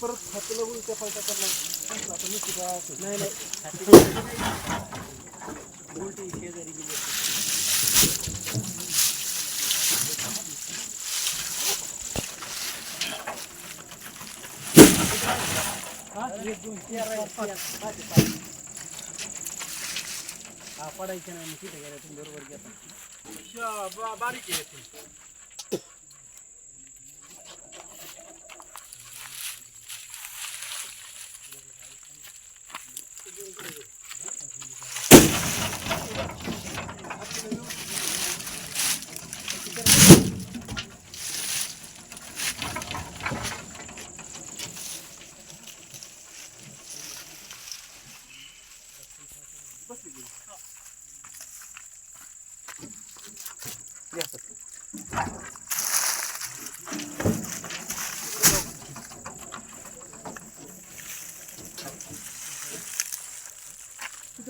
परत हाताला उलट्या पालट्या करणार आता काय असेल. नाही नाही उलटी शेजारी गेली हा, एक, दोन, तीन, चार, पाच, पाच, पाच. हा पडायचं नाही मग तिथे गेल्या तुम्ही बरोबर बा- बारीक आहे Yes.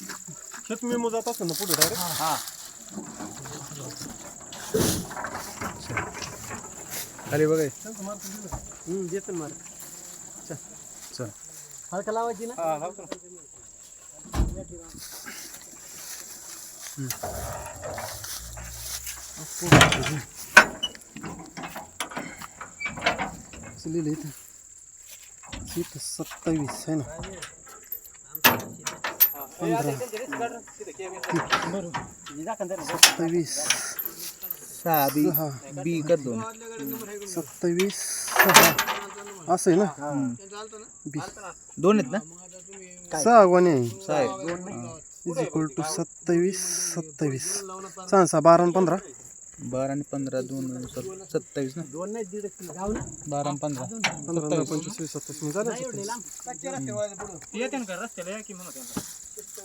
शेत मी जात असेल ना पुढे हाँ अरे खाली बघा मार चल. हलका लावायची ना? हा हलका हम्म. सत्तावीस आहे ना. सत्तावीस. सहा. बी बी कर दोन. सत्तावीस सहा. असं आहे ना? बी. दोन आहेत ना? सहा गुणे सहा आहेत. इज इक्वल टू सत्तावीस सत्तावीस. सहा सहा बारा आणि पंधरा? बारा आणि पंधरा दोन सत- सत्तावीस ना? दोन बारा आणि पंधरा. पंधरा पंचवीस वीस सत्तावीस.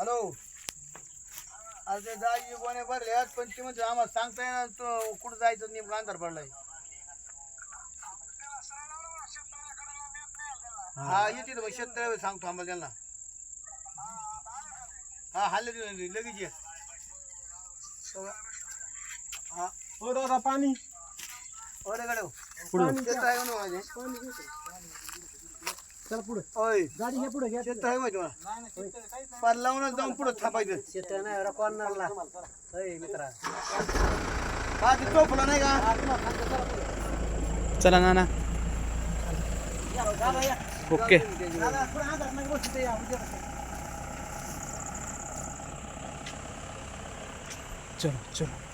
हॅलो. अरे ते दाजी कोणी भरले आहेत पण ती म्हणजे आम्हाला सांगता येणार तो कुठं जायचं नेमकं अंधार पडलाय. हा येते मग शेतकऱ्याला सांगतो आम्हाला त्यांना. हा हल्ले लगेच ये. हा. हो दादा पाणी. ओरे गडे पुढं. शेत आहे म्हणून माझे. चला पुढे. होय गाडी घ्या पुढे घ्या शेत आहे माहिती मला. पार लावूनच जाऊन पुढं थांबायचं शेत नाही एवढा कॉर्नरला होय मित्रा. हा ते नाही का? चला नाना. ओके. चलो चलो.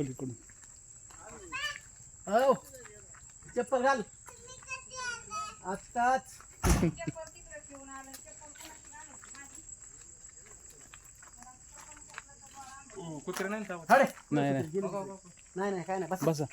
पलीकडून. हो चप्पल घाल. आत्ताच. कुत्रे नाही हडे. नाही नाही. नाही नाही काय नाही बस. बसा.